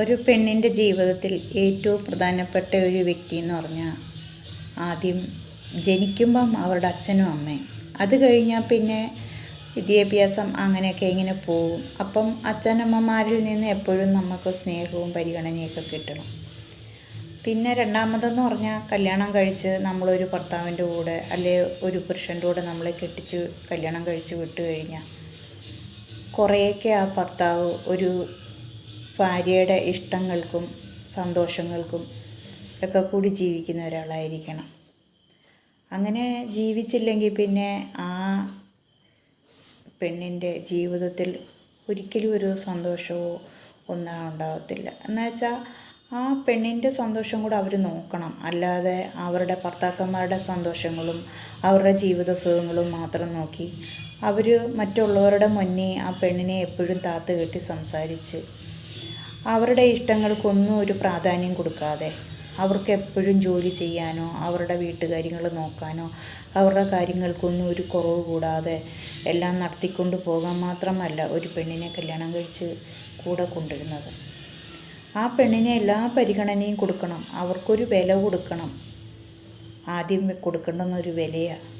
ഒരു പെണ്ണിന്റെ ജീവിതത്തിൽ ഏറ്റവും പ്രധാനപ്പെട്ട ഒരു വ്യക്തി എന്ന് പറഞ്ഞാൽ ആദ്യം ജനിക്കുമ്പം അവരുടെ അച്ഛനും അമ്മയും. അത് കഴിഞ്ഞാൽ പിന്നെ വിദ്യാഭ്യാസം അങ്ങനെയൊക്കെ ഇങ്ങനെ പോകും അപ്പം അച്ഛനമ്മമാരിൽ നിന്ന് എപ്പോഴും നമുക്ക് സ്നേഹവും പരിഗണനയൊക്കെ കിട്ടണം. പിന്നെ രണ്ടാമതെന്ന് പറഞ്ഞാൽ കല്യാണം കഴിച്ച് നമ്മളൊരു ഭർത്താവിന്റെ കൂടെ അല്ലെ ഒരു പുരുഷന്റെ കൂടെ നമ്മളെ കെട്ടിച്ച് കല്യാണം കഴിച്ച് വിട്ട് കഴിഞ്ഞാൽ കുറേയൊക്കെ ആ ഭർത്താവ് ഒരു ഭാര്യയുടെ ഇഷ്ടങ്ങൾക്കും സന്തോഷങ്ങൾക്കും ഒക്കെ കൂടി ജീവിക്കുന്ന ഒരാളായിരിക്കണം. അങ്ങനെ ജീവിച്ചില്ലെങ്കിൽ പിന്നെ ആ പെണ്ണിന്റെ ജീവിതത്തിൽ ഒരിക്കലും ഒരു സന്തോഷമോ ഒന്നും ഉണ്ടാകത്തില്ല എന്നുവെച്ചാൽ ആ പെണ്ണിന്റെ സന്തോഷം കൂടെ അവർ നോക്കണം. അല്ലാതെ അവരുടെ ഭർത്താക്കന്മാരുടെ സന്തോഷങ്ങളും അവരുടെ ജീവിത സുഖങ്ങളും മാത്രം നോക്കി അവർ മറ്റുള്ളവരുടെ മുന്നേ ആ പെണ്ണിനെ എപ്പോഴും താത്ത് കെട്ടി സംസാരിച്ച് അവരുടെ ഇഷ്ടങ്ങൾക്കൊന്നും ഒരു പ്രാധാന്യം കൊടുക്കാതെ അവർക്ക് എപ്പോഴും ജോലി ചെയ്യാനോ അവരുടെ വീട്ടുകാര്യങ്ങൾ നോക്കാനോ അവരുടെ കാര്യങ്ങൾക്കൊന്നും ഒരു കുറവ് കൂടാതെ എല്ലാം നടത്തിക്കൊണ്ട് പോകാൻ മാത്രമല്ല ഒരു പെണ്ണിനെ കല്യാണം കഴിച്ച് കൂടെ കൊണ്ടുവരുന്നത്. ആ പെണ്ണിനെ എല്ലാ പരിഗണനയും കൊടുക്കണം. അവർക്കൊരു വില കൊടുക്കണം. ആദ്യം കൊടുക്കേണ്ടുന്ന ഒരു വിലയാണ്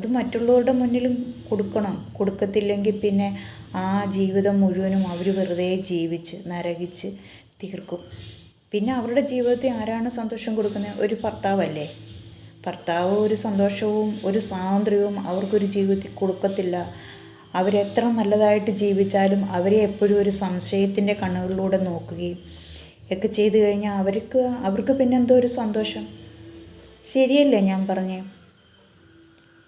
അത് മറ്റുള്ളവരുടെ മുന്നിലും കൊടുക്കണം. കൊടുക്കത്തില്ലെങ്കിൽ പിന്നെ ആ ജീവിതം മുഴുവനും അവർ വെറുതെ ജീവിച്ച് നരകിച്ച് തീർക്കും. പിന്നെ അവരുടെ ജീവിതത്തിൽ ആരാണ് സന്തോഷം കൊടുക്കുന്നത്? ഒരു ഭർത്താവല്ലേ? ഭർത്താവ് ഒരു സന്തോഷവും ഒരു സ്വാതന്ത്ര്യവും അവർക്കൊരു ജീവിതത്തിൽ കൊടുക്കത്തില്ല. അവരെത്ര നല്ലതായിട്ട് ജീവിച്ചാലും അവരെ എപ്പോഴും ഒരു സംശയത്തിന്റെ കണ്ണുകളിലൂടെ നോക്കുകയും ഒക്കെ ചെയ്തു കഴിഞ്ഞാൽ അവർക്ക് അവർക്ക് പിന്നെന്തോ ഒരു സന്തോഷം. ശരിയല്ലേ ഞാൻ പറഞ്ഞേ?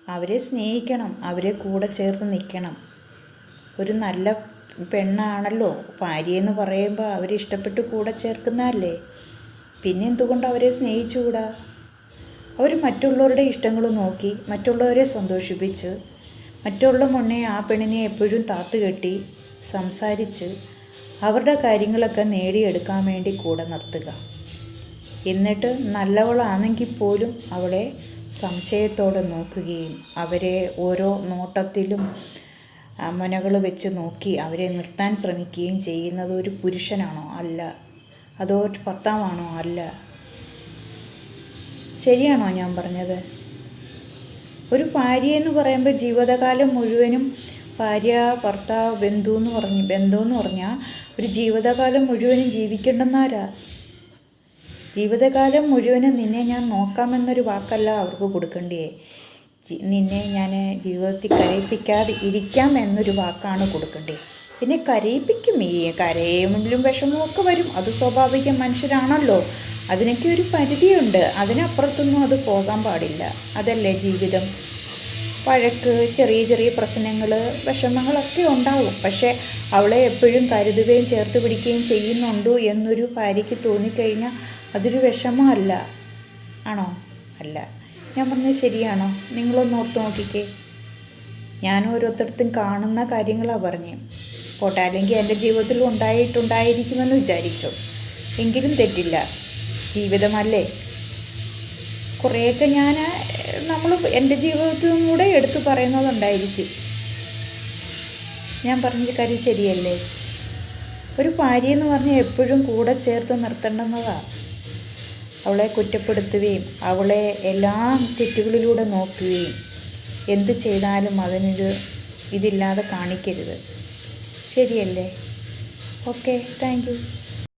അവരെ സ്നേഹിക്കണം അവരെ കൂടെ ചേർത്ത് നിൽക്കണം. ഒരു നല്ല പെണ്ണാണല്ലോ ഭാര്യയെന്ന് പറയുമ്പോൾ അവരെ ഇഷ്ടപ്പെട്ട് കൂടെ ചേർക്കുന്നതല്ലേ? പിന്നെ എന്തുകൊണ്ട് അവരെ സ്നേഹിച്ചുകൂടാ? അവർ മറ്റുള്ളവരുടെ ഇഷ്ടങ്ങൾ നോക്കി മറ്റുള്ളവരെ സന്തോഷിപ്പിച്ച് മറ്റുള്ള മുന്നേ ആ പെണ്ണിനെ എപ്പോഴും താത്ത് കെട്ടി സംസാരിച്ച് അവരുടെ കാര്യങ്ങളൊക്കെ നേടിയെടുക്കാൻ വേണ്ടി കൂടെ നിർത്തുക. എന്നിട്ട് നല്ലവളാണെങ്കിൽ പോലും അവളെ സംശയത്തോടെ നോക്കുകയും അവരെ ഓരോ നോട്ടത്തിലും മുനകൾ വെച്ച് നോക്കി അവരെ നിർത്താൻ ശ്രമിക്കുകയും ചെയ്യുന്നത് ഒരു പുരുഷനാണോ അല്ല? അതോ ഒരു ഭർത്താവാണോ അല്ല? ശരിയാണോ ഞാൻ പറഞ്ഞത്? ഒരു ഭാര്യ എന്ന് പറയുമ്പോൾ ജീവിതകാലം മുഴുവനും ഭാര്യ ഭർത്താവ് ബന്ധു എന്ന് പറഞ്ഞ് ബന്ധു എന്ന് പറഞ്ഞാൽ ഒരു ജീവിതകാലം മുഴുവനും ജീവിക്കേണ്ടെന്നാരാ ജീവിതകാലം മുഴുവനും നിന്നെ ഞാൻ നോക്കാമെന്നൊരു വാക്കല്ല അവർക്ക് കൊടുക്കേണ്ടിയേ. നിന്നെ ഞാൻ ജീവിതത്തിൽ കരയിപ്പിക്കാതെ ഇരിക്കാം എന്നൊരു വാക്കാണ് കൊടുക്കേണ്ടത് പിന്നെ കരയിപ്പിക്കും ഈ കരയുമ്പോഴും വിഷമവും ഒക്കെ വരും. അത് സ്വാഭാവികം മനുഷ്യരാണല്ലോ. അതിനൊക്കെ ഒരു പരിധിയുണ്ട്. അതിനപ്പുറത്തൊന്നും അത് പോകാൻ പാടില്ല. അതല്ലേ ജീവിതം? വഴക്ക് ചെറിയ ചെറിയ പ്രശ്നങ്ങൾ വിഷമങ്ങളൊക്കെ ഉണ്ടാവും. പക്ഷേ അവളെ എപ്പോഴും കരുതുകയും ചേർത്ത് പിടിക്കുകയും ചെയ്യുന്നുണ്ടോ എന്നൊരു ഭാര്യയ്ക്ക് തോന്നിക്കഴിഞ്ഞാൽ അതൊരു വിഷമമല്ല. ആണോ? അല്ല. ഞാൻ പറഞ്ഞത് ശരിയാണോ? നിങ്ങളൊന്ന് ഓർത്ത് നോക്കിക്കേ. ഞാൻ ഓരോരുത്തർത്തും കാണുന്ന കാര്യങ്ങളാണ് പറഞ്ഞു. പോട്ടെ അല്ലെങ്കിൽ എന്റെ ജീവിതത്തിൽ ഉണ്ടായിട്ടുണ്ടായിരിക്കുമെന്ന് വിചാരിച്ചു. എങ്കിലും തെറ്റില്ല. ജീവിതമല്ലേ? കുറേയൊക്കെ ഞാൻ നമ്മൾ എന്റെ ജീവിതത്തിലും കൂടെ എടുത്തു പറയുന്നതുണ്ടായിരിക്കും. ഞാൻ പറഞ്ഞ കാര്യം ശരിയല്ലേ? ഒരു ഭാര്യ എന്ന് പറഞ്ഞാൽ എപ്പോഴും കൂടെ ചേർത്ത് നിർത്തേണ്ടുന്നതാണ് അവളെ കുറ്റപ്പെടുത്തുകയും അവളെ എല്ലാ തെറ്റുകളിലൂടെ നോക്കുകയും എന്ത് ചെയ്താലും അതിനൊരു ഇതില്ലാതെ കാണിക്കരുത്. ശരിയല്ലേ? Okay thank